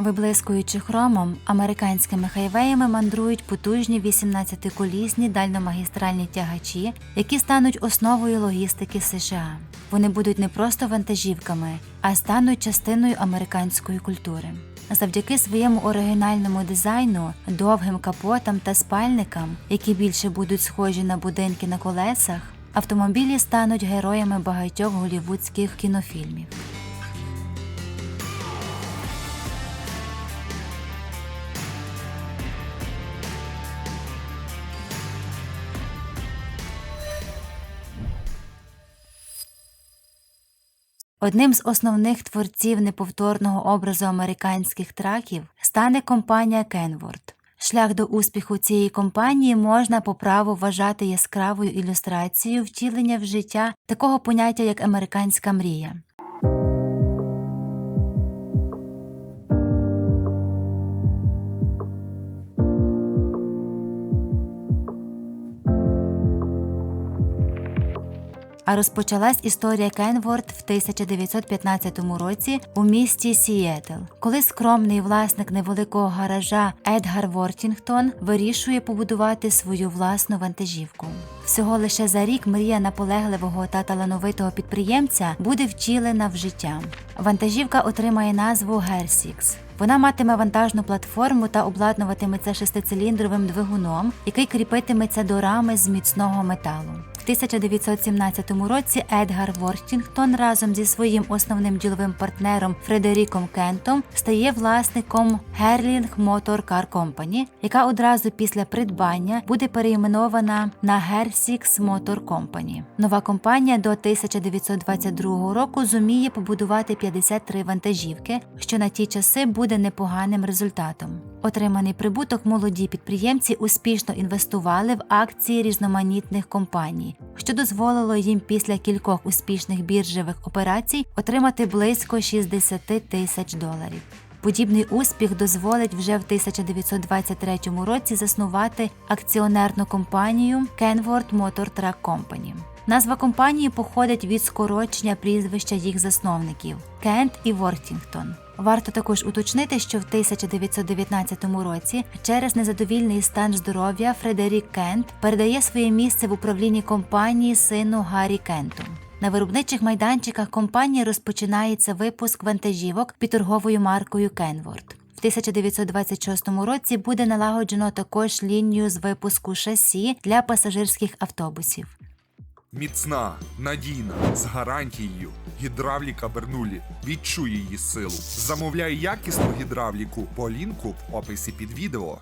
Виблискуючи хромом, американськими хайвеями мандрують потужні 18-колісні дальномагістральні тягачі, які стануть основою логістики США. Вони будуть не просто вантажівками, а стануть частиною американської культури. Завдяки своєму оригінальному дизайну, довгим капотам та спальникам, які більше будуть схожі на будинки на колесах, автомобілі стануть героями багатьох голівудських кінофільмів. Одним з основних творців неповторного образу американських траків стане компанія Кенворд. Шлях до успіху цієї компанії можна по праву вважати яскравою ілюстрацією втілення в життя такого поняття, як американська мрія. А розпочалась історія Кенворд в 1915 році у місті Сієтл, коли скромний власник невеликого гаража Едгар Вортінгтон вирішує побудувати свою власну вантажівку. Всього лише за рік мрія наполегливого та талановитого підприємця буде втілена в життя. Вантажівка отримає назву Герсікс. Вона матиме вантажну платформу та обладнуватиметься шестициліндровим двигуном, який кріпитиметься до рами з міцного металу. В 1917 році Едгар Вортінгтон разом зі своїм основним діловим партнером Фредеріком Кентом стає власником Герлінг Motor Car Company, яка одразу після придбання буде перейменована на Герсікс Motor Company. Нова компанія до 1922 року зуміє побудувати 53 вантажівки, що на ті часи буде непоганим результатом. Отриманий прибуток молоді підприємці успішно інвестували в акції різноманітних компаній, що дозволило їм після кількох успішних біржевих операцій отримати близько 60 тисяч доларів. Подібний успіх дозволить вже в 1923 році заснувати акціонерну компанію Kenworth Motor Truck Company. Назва компанії походить від скорочення прізвища їх засновників Кент і Вортінгтон. Варто також уточнити, що в 1919 році через незадовільний стан здоров'я Фредерік Кент передає своє місце в управлінні компанії сину Гаррі Кенту. На виробничих майданчиках компанії розпочинається випуск вантажівок під торговою маркою Кенворд. В 1926 році буде налагоджено також лінію з випуску шасі для пасажирських автобусів. Міцна, надійна, з гарантією. Гідравліка Бернулі. Відчуй її силу. Замовляй якісну гідравліку по лінку в описі під відео.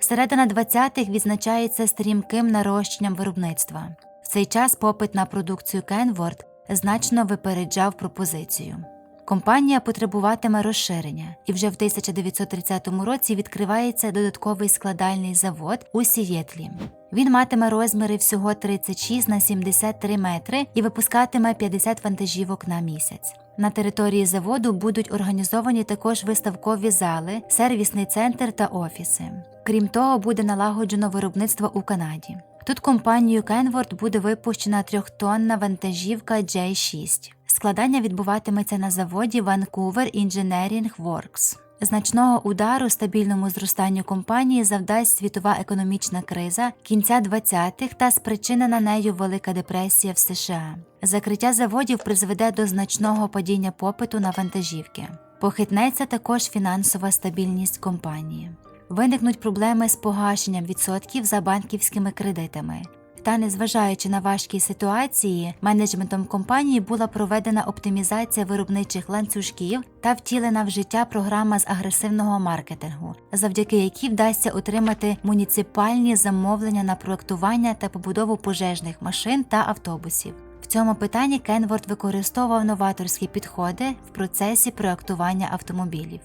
Середина 20-х відзначається стрімким нарощенням виробництва. В цей час попит на продукцію Кенворд значно випереджав пропозицію. Компанія потребуватиме розширення, і вже в 1930 році відкривається додатковий складальний завод у Сієтлі. Він матиме розміри всього 36 на 73 метри і випускатиме 50 вантажівок на місяць. На території заводу будуть організовані також виставкові зали, сервісний центр та офіси. Крім того, буде налагоджено виробництво у Канаді. Тут компанією Kenworth буде випущена трьохтонна вантажівка J6. Складання відбуватиметься на заводі Vancouver Engineering Works. Значного удару стабільному зростанню компанії завдасть світова економічна криза кінця 20-х та спричинена нею Велика депресія в США. Закриття заводів призведе до значного падіння попиту на вантажівки. Похитнеться також фінансова стабільність компанії. Виникнуть проблеми з погашенням відсотків за банківськими кредитами. Та незважаючи на важкі ситуації, менеджментом компанії була проведена оптимізація виробничих ланцюжків та втілена в життя програма з агресивного маркетингу, завдяки якій вдасться отримати муніципальні замовлення на проектування та побудову пожежних машин та автобусів. В цьому питанні Кенворд використовував новаторські підходи в процесі проектування автомобілів.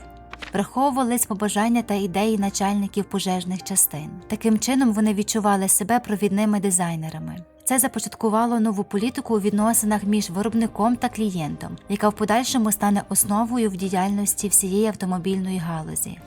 Враховувались побажання та ідеї начальників пожежних частин. Таким чином вони відчували себе провідними дизайнерами. Це започаткувало нову політику у відносинах між виробником та клієнтом, яка в подальшому стане основою в діяльності всієї автомобільної галузі.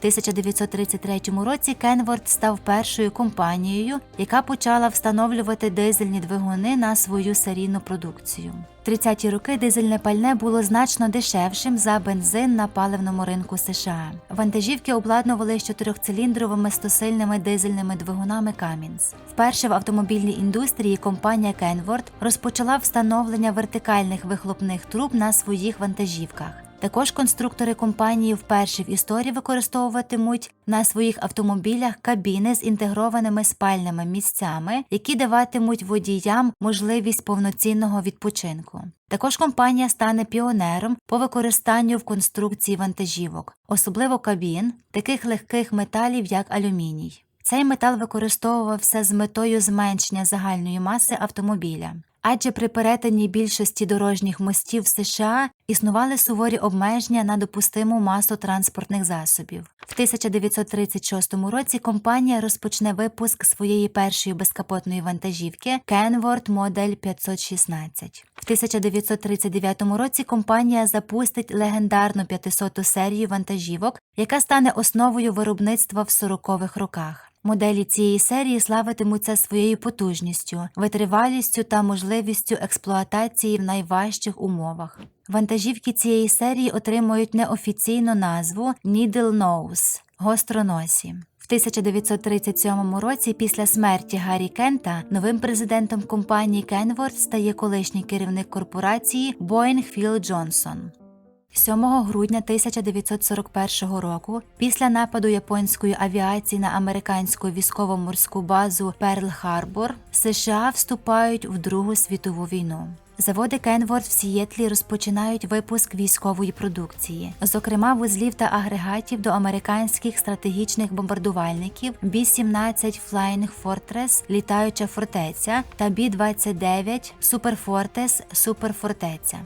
В 1933 році Кенворд став першою компанією, яка почала встановлювати дизельні двигуни на свою серійну продукцію. В 30-ті роки дизельне пальне було значно дешевшим за бензин на паливному ринку США. Вантажівки обладнували чотирьохциліндровими стосильними дизельними двигунами Cummins. Вперше в автомобільній індустрії компанія Kenworth розпочала встановлення вертикальних вихлопних труб на своїх вантажівках. Також конструктори компанії вперше в історії використовуватимуть на своїх автомобілях кабіни з інтегрованими спальними місцями, які даватимуть водіям можливість повноцінного відпочинку. Також компанія стане піонером по використанню в конструкції вантажівок, особливо кабін, таких легких металів, як алюміній. Цей метал використовувався з метою зменшення загальної маси автомобіля. Адже при перетині більшості дорожніх мостів США існували суворі обмеження на допустиму масу транспортних засобів. В 1936 році компанія розпочне випуск своєї першої безкапотної вантажівки Kenworth Model 516. В 1939 році компанія запустить легендарну 500-ту серію вантажівок, яка стане основою виробництва в 40-х роках. Моделі цієї серії славитимуться своєю потужністю, витривалістю та можливістю експлуатації в найважчих умовах. Вантажівки цієї серії отримують неофіційну назву Needle Nose – гостроносі. В 1937 році, після смерті Гаррі Кента, новим президентом компанії Кенворд стає колишній керівник корпорації Боїнг Філ Джонсон. 7 грудня 1941 року, після нападу японської авіації на американську військово-морську базу Перл-Харбор, США вступають в Другу світову війну. Заводи Кенворд в Сієтлі розпочинають випуск військової продукції, зокрема вузлів та агрегатів до американських стратегічних бомбардувальників B-17 Flying Fortress – літаюча фортеця та B-29 Superfortress – суперфортеця.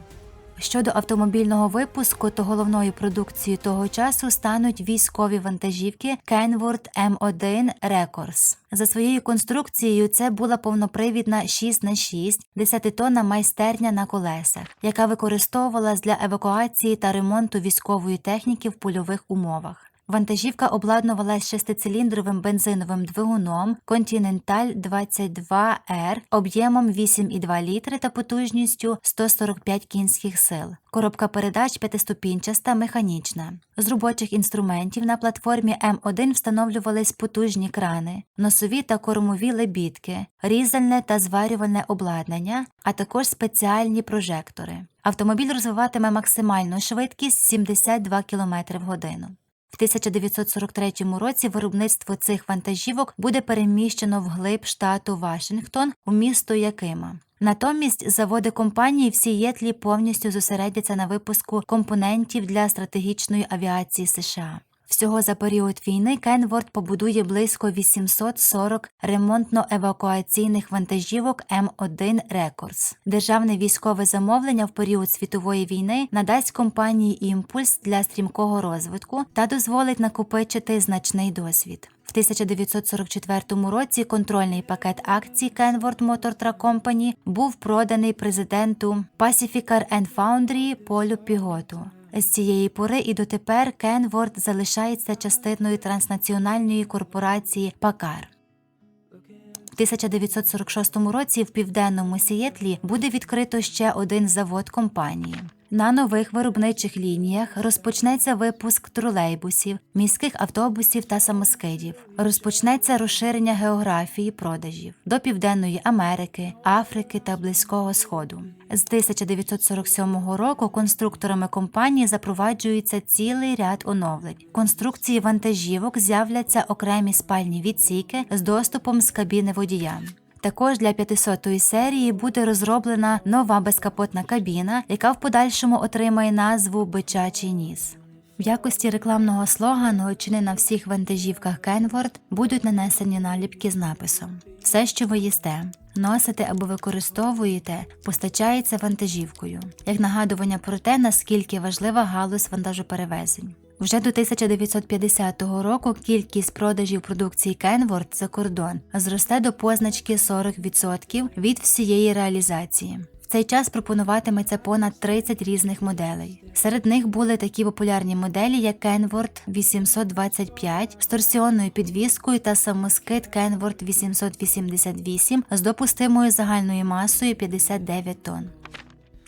Щодо автомобільного випуску, то головною продукцією того часу стануть військові вантажівки Kenworth M1 Records. За своєю конструкцією це була повнопривідна 6х6 10-тонна майстерня на колесах, яка використовувалась для евакуації та ремонту військової техніки в польових умовах. Вантажівка обладнувалась шестициліндровим бензиновим двигуном Continental 22R об'ємом 8,2 літри та потужністю 145 кінських сил. Коробка передач п'ятиступінчаста механічна. З робочих інструментів на платформі М1 встановлювались потужні крани, носові та кормові лебідки, різальне та зварювальне обладнання, а також спеціальні прожектори. Автомобіль розвиватиме максимальну швидкість 72 км в годину. В 1943 році виробництво цих вантажівок буде переміщено вглиб штату Вашингтон у місто Якима. Натомість заводи компанії в Сієтлі повністю зосередяться на випуску компонентів для стратегічної авіації США. Всього за період війни Кенворд побудує близько 840 ремонтно-евакуаційних вантажівок М1 Records. Державне військове замовлення в період світової війни надасть компанії імпульс для стрімкого розвитку та дозволить накопичити значний досвід. В 1944 році контрольний пакет акцій Kenworth Motor Truck Company був проданий президенту Pacificar and Foundry Полю Піготу. З цієї пори і дотепер Кенворд залишається частиною транснаціональної корпорації Пакар. В 1946 році в південному Сієтлі буде відкрито ще один завод компанії. На нових виробничих лініях розпочнеться випуск тролейбусів, міських автобусів та самоскидів. Розпочнеться розширення географії продажів до Південної Америки, Африки та Близького Сходу. З 1947 року конструкторами компанії запроваджується цілий ряд оновлень. Конструкції вантажівок з'являться окремі спальні відсіки з доступом з кабіни водія. Також для 500-ї серії буде розроблена нова безкапотна кабіна, яка в подальшому отримає назву Бичачий ніс. В якості рекламного слогану чи не на всіх вантажівках Kenworth будуть нанесені наліпки з написом Все, що ви їсте, носите або використовуєте, постачається вантажівкою, як нагадування про те, наскільки важлива галузь вантажоперевезень. Вже до 1950 року кількість продажів продукції Kenworth за кордон зросте до позначки 40% від всієї реалізації. В цей час пропонуватиметься понад 30 різних моделей. Серед них були такі популярні моделі, як Kenworth 825 з торсіонною підвіскою та самоскид Kenworth 888 з допустимою загальною масою 59 тонн.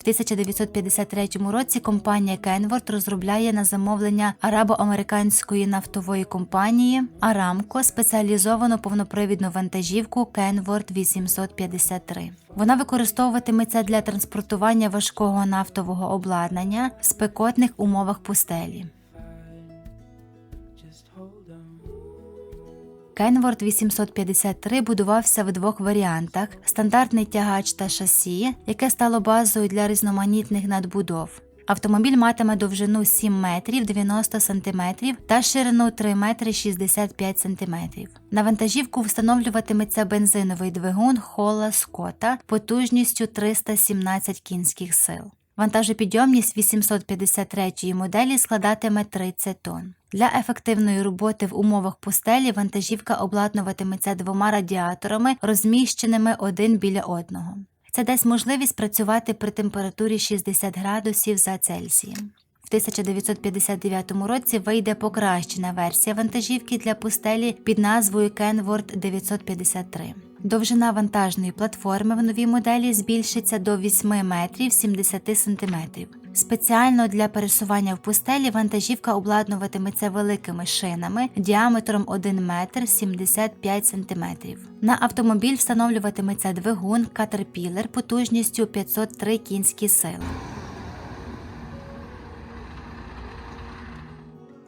В 1953 році компанія Кенворд розробляє на замовлення арабо-американської нафтової компанії Арамко спеціалізовану повнопривідну вантажівку Кенворд 853. Вона використовуватиметься для транспортування важкого нафтового обладнання в спекотних умовах пустелі. Kenworth 853 будувався в двох варіантах: стандартний тягач та шасі, яке стало базою для різноманітних надбудов. Автомобіль матиме довжину 7 метрів 90 сантиметрів та ширину 3 метри 65 сантиметрів. На вантажівку встановлюватиметься бензиновий двигун Холла Скотта потужністю 317 кінських сил. Вантажопідйомність 853 моделі складатиме 30 тонн. Для ефективної роботи в умовах пустелі вантажівка обладнуватиметься двома радіаторами, розміщеними один біля одного. Це дасть можливість працювати при температурі 60 градусів за Цельсієм. В 1959 році вийде покращена версія вантажівки для пустелі під назвою Kenworth 953. Довжина вантажної платформи в новій моделі збільшиться до 8 метрів 70 сантиметрів. Спеціально для пересування в пустелі вантажівка обладнуватиметься великими шинами діаметром 1 метр 75 сантиметрів. На автомобіль встановлюватиметься двигун Caterpillar потужністю 503 кінські сили.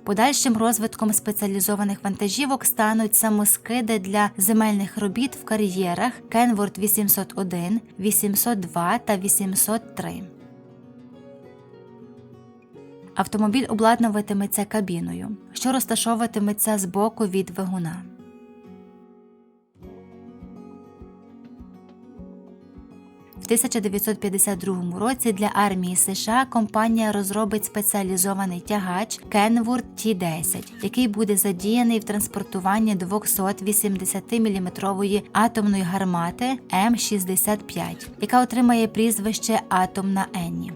Подальшим розвитком спеціалізованих вантажівок стануть самоскиди для земельних робіт в кар'єрах Кенворд 801, 802 та 803. Автомобіль обладнуватиметься кабіною, що розташовуватиметься збоку від двигуна. 1952 році для армії США компанія розробить спеціалізований тягач Kenworth T-10, який буде задіяний в транспортуванні 280-мм атомної гармати М65, яка отримає прізвище Атомна Енні.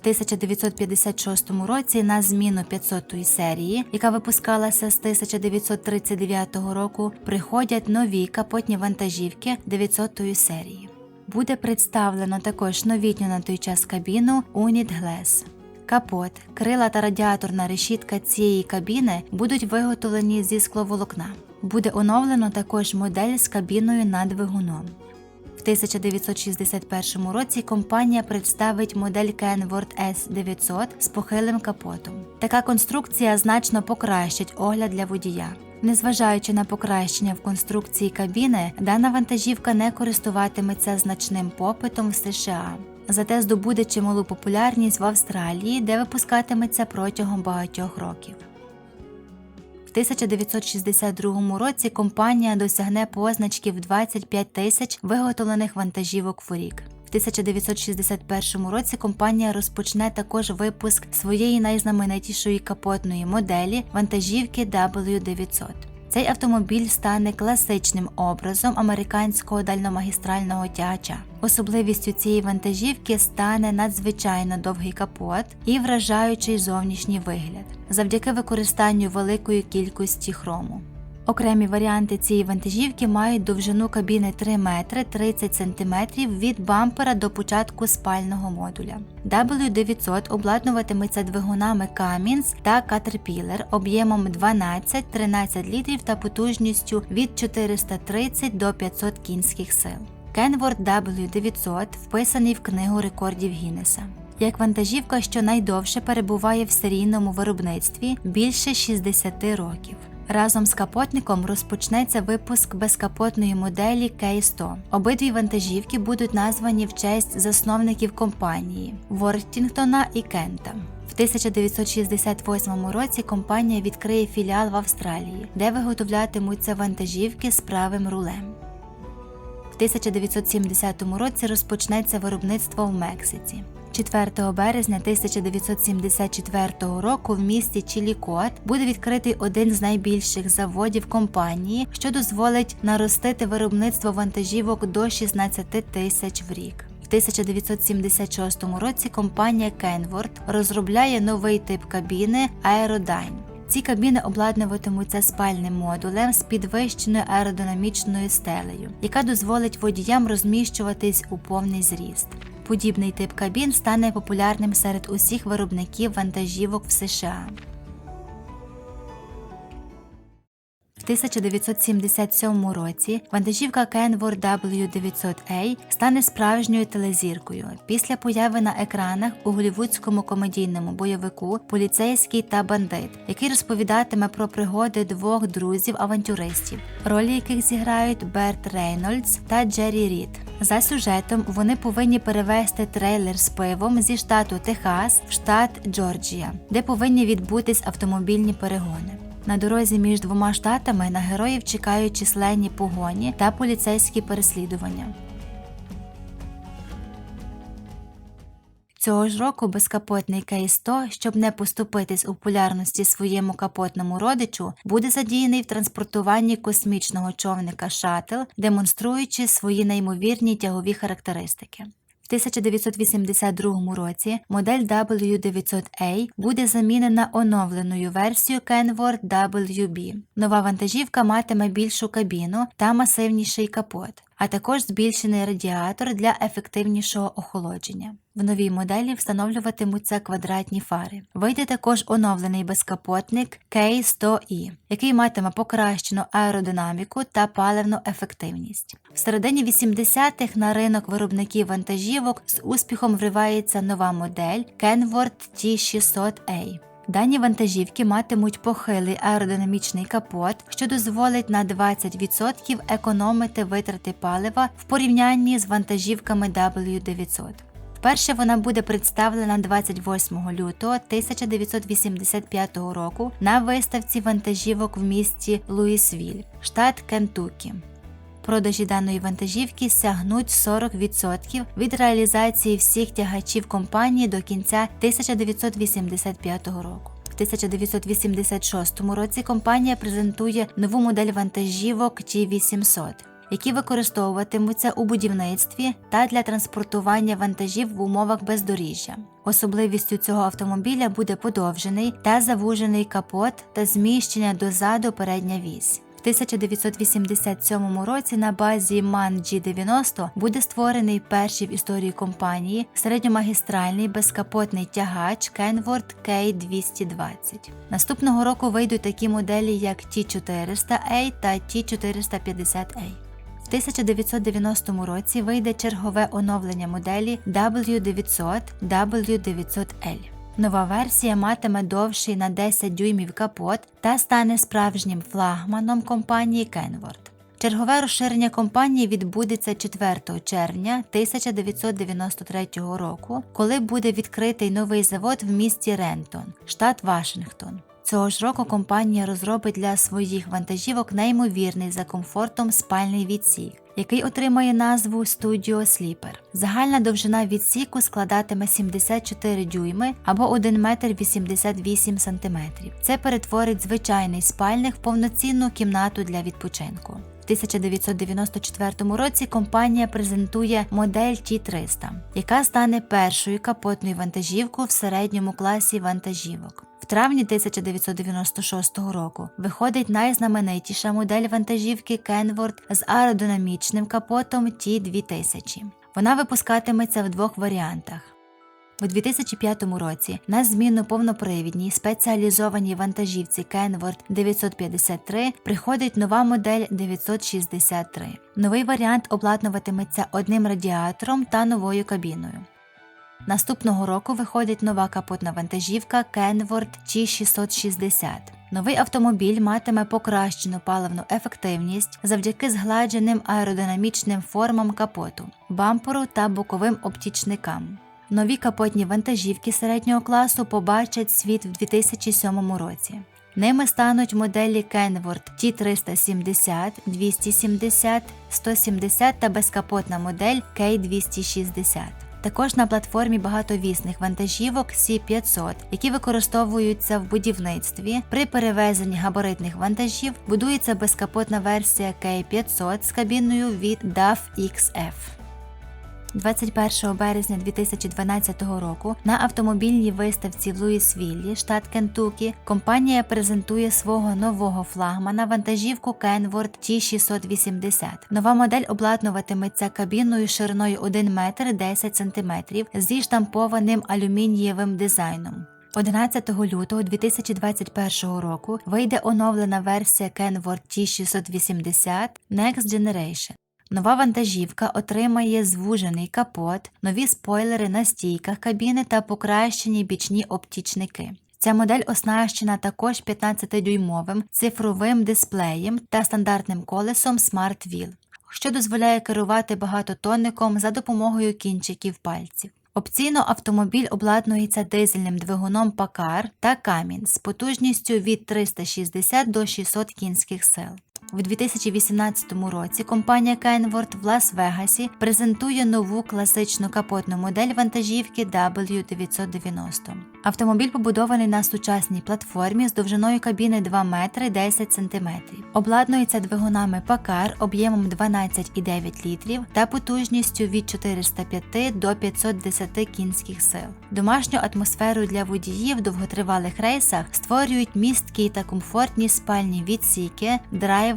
1956 році на зміну 500-ї серії, яка випускалася з 1939 року, приходять нові капотні вантажівки 900-ї серії. Буде представлено також новітню на той час кабіну Unit Glass. Капот, крила та радіаторна решітка цієї кабіни будуть виготовлені зі скловолокна. Буде оновлено також модель з кабіною над двигуном. В 1961 році компанія представить модель Kenworth S900 з похилим капотом. Така конструкція значно покращить огляд для водія. Незважаючи на покращення в конструкції кабіни, дана вантажівка не користуватиметься значним попитом в США. Зате здобуде чималу популярність в Австралії, де випускатиметься протягом багатьох років. В 1962 році компанія досягне позначки в 25 тисяч виготовлених вантажівок в рік. В 1961 році компанія розпочне також випуск своєї найзнаменитішої капотної моделі вантажівки W900. Цей автомобіль стане класичним образом американського дальномагістрального тягача. Особливістю цієї вантажівки стане надзвичайно довгий капот і вражаючий зовнішній вигляд завдяки використанню великої кількості хрому. Окремі варіанти цієї вантажівки мають довжину кабіни 3 метри 30 см від бампера до початку спального модуля. W900 обладнуватиметься двигунами Cummins та Caterpillar об'ємом 12-13 літрів та потужністю від 430 до 500 кінських сил. Kenworth W900 вписаний в книгу рекордів Гіннеса. Як вантажівка, що найдовше перебуває в серійному виробництві більше 60 років. Разом з капотником розпочнеться випуск безкапотної моделі K100. Обидві вантажівки будуть названі в честь засновників компанії Вортінгтона і Кента. В 1968 році компанія відкриє філіал в Австралії, де виготовлятимуться вантажівки з правим рулем. В 1970 році розпочнеться виробництво в Мексиці. 24 березня 1974 року в місті Чілікот буде відкритий один з найбільших заводів компанії, що дозволить наростити виробництво вантажівок до 16 тисяч в рік. В 1976 році компанія Kenworth розробляє новий тип кабіни Aerodyne. Ці кабіни обладнуватимуться спальним модулем з підвищеною аеродинамічною стелею, яка дозволить водіям розміщуватись у повний зріст. Подібний тип кабін стане популярним серед усіх виробників вантажівок в США. В 1977 році вантажівка Kenworth W900A стане справжньою телезіркою після появи на екранах у голівудському комедійному бойовику Поліцейський та бандит, який розповідатиме про пригоди двох друзів-авантюристів, ролі яких зіграють Берт Рейнольдс та Джері Рід. За сюжетом вони повинні перевезти трейлер з пивом зі штату Техас в штат Джорджія, де повинні відбутись автомобільні перегони. На дорозі між двома штатами на героїв чекають численні погоні та поліцейські переслідування. Цього ж року безкапотний кейс 100, щоб не поступитись у популярності своєму капотному родичу, буде задіяний в транспортуванні космічного човника Шаттл, демонструючи свої неймовірні тягові характеристики. В 1982 році модель W900A буде замінена оновленою версією Kenworth WB. Нова вантажівка матиме більшу кабіну та масивніший капот, а також збільшений радіатор для ефективнішого охолодження. В новій моделі встановлюватимуться квадратні фари. Вийде також оновлений безкапотник K100E, який матиме покращену аеродинаміку та паливну ефективність. Середині 80-х на ринок виробників вантажівок з успіхом вривається нова модель Kenworth T600A. Дані вантажівки матимуть похилий аеродинамічний капот, що дозволить на 20% економити витрати палива в порівнянні з вантажівками W900. Вперше вона буде представлена 28 лютого 1985 року на виставці вантажівок в місті Луїсвіль, штат Кентукі. Продажі даної вантажівки сягнуть 40% від реалізації всіх тягачів компанії до кінця 1985 року. В 1986 році компанія презентує нову модель вантажівок G800, які використовуватимуться у будівництві та для транспортування вантажів в умовах бездоріжжя. Особливістю цього автомобіля буде подовжений та завужений капот та зміщення дозаду передня вісь. В 1987 році на базі MAN G90 буде створений перший в історії компанії середньомагістральний безкапотний тягач Kenworth K220. Наступного року вийдуть такі моделі, як T400A та T450A. В 1990 році вийде чергове оновлення моделі W900 W900L. Нова версія матиме довший на 10 дюймів капот та стане справжнім флагманом компанії Kenworth. Чергове розширення компанії відбудеться 4 червня 1993 року, коли буде відкритий новий завод в місті Рентон, штат Вашингтон. Цього ж року компанія розробить для своїх вантажівок неймовірний за комфортом спальний відсік, який отримає назву Studio Sleeper. Загальна довжина відсіку складатиме 74 дюйми або 1 метр 88 сантиметрів. Це перетворить звичайний спальник в повноцінну кімнату для відпочинку. В 1994 році компанія презентує модель T300, яка стане першою капотною вантажівкою в середньому класі вантажівок. В травні 1996 року виходить найзнаменитіша модель вантажівки Kenworth з аеродинамічним капотом T2000. Вона випускатиметься в двох варіантах. У 2005 році на зміну повнопривідній спеціалізованій вантажівці Kenworth 953 приходить нова модель 963. Новий варіант обладнуватиметься одним радіатором та новою кабіною. Наступного року виходить нова капотна вантажівка Kenworth G660. Новий автомобіль матиме покращену паливну ефективність завдяки згладженим аеродинамічним формам капоту, бамперу та боковим обтічникам. Нові капотні вантажівки середнього класу побачать світ в 2007 році. Ними стануть моделі Kenworth T370, 270, 170 та безкапотна модель K260. Також на платформі багатовісних вантажівок C500, які використовуються в будівництві. При перевезенні габаритних вантажів будується безкапотна версія K500 з кабіною від DAF XF. 21 березня 2012 року на автомобільній виставці в Луїсвіллі, штат Кентукі, компанія презентує свого нового флагмана вантажівку Kenworth T680. Нова модель обладнуватиметься кабіною шириною 1 метр 10 см зі штампованим алюмінієвим дизайном. 11 лютого 2021 року вийде оновлена версія Kenworth T680 Next Generation. Нова вантажівка отримає звужений капот, нові спойлери на стійках кабіни та покращені бічні оптічники. Ця модель оснащена також 15-дюймовим цифровим дисплеєм та стандартним колесом Smart Wheel, що дозволяє керувати багатотонником за допомогою кінчиків пальців. Опційно автомобіль обладнується дизельним двигуном Packard та Cummins з потужністю від 360 до 600 кінських сил. У 2018 році компанія Kenworth в Лас-Вегасі презентує нову класичну капотну модель вантажівки W990. Автомобіль побудований на сучасній платформі з довжиною кабіни 2 метри 10 см. Обладнується двигунами Packard об'ємом 12,9 літрів та потужністю від 405 до 510 кінських сил. Домашню атмосферу для водіїв в довготривалих рейсах створюють місткі та комфортні спальні відсіки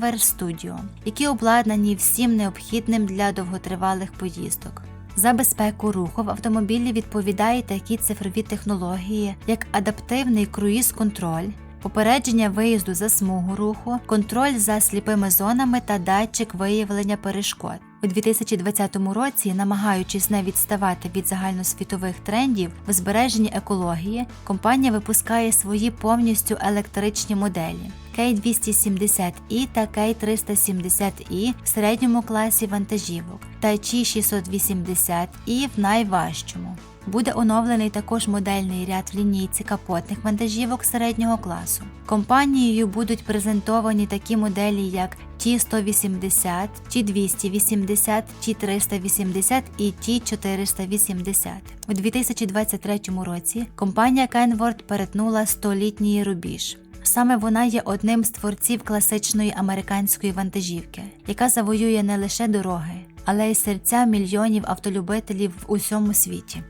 Driver Studio, які обладнані всім необхідним для довготривалих поїздок. За безпеку руху в автомобілі відповідають такі цифрові технології, як адаптивний круїз-контроль, попередження виїзду за смугу руху, контроль за сліпими зонами та датчик виявлення перешкод. У 2020 році, намагаючись не відставати від загальносвітових трендів в збереженні екології, компанія випускає свої повністю електричні моделі K270i та K370i в середньому класі вантажівок та G680i в найважчому. Буде оновлений також модельний ряд в лінійці капотних вантажівок середнього класу. Компанією будуть презентовані такі моделі, як T180, T280, T380 і T480. У 2023 році компанія Kenworth перетнула 100-літній рубіж. Саме вона є одним з творців класичної американської вантажівки, яка завоює не лише дороги, але й серця мільйонів автолюбителів в усьому світі.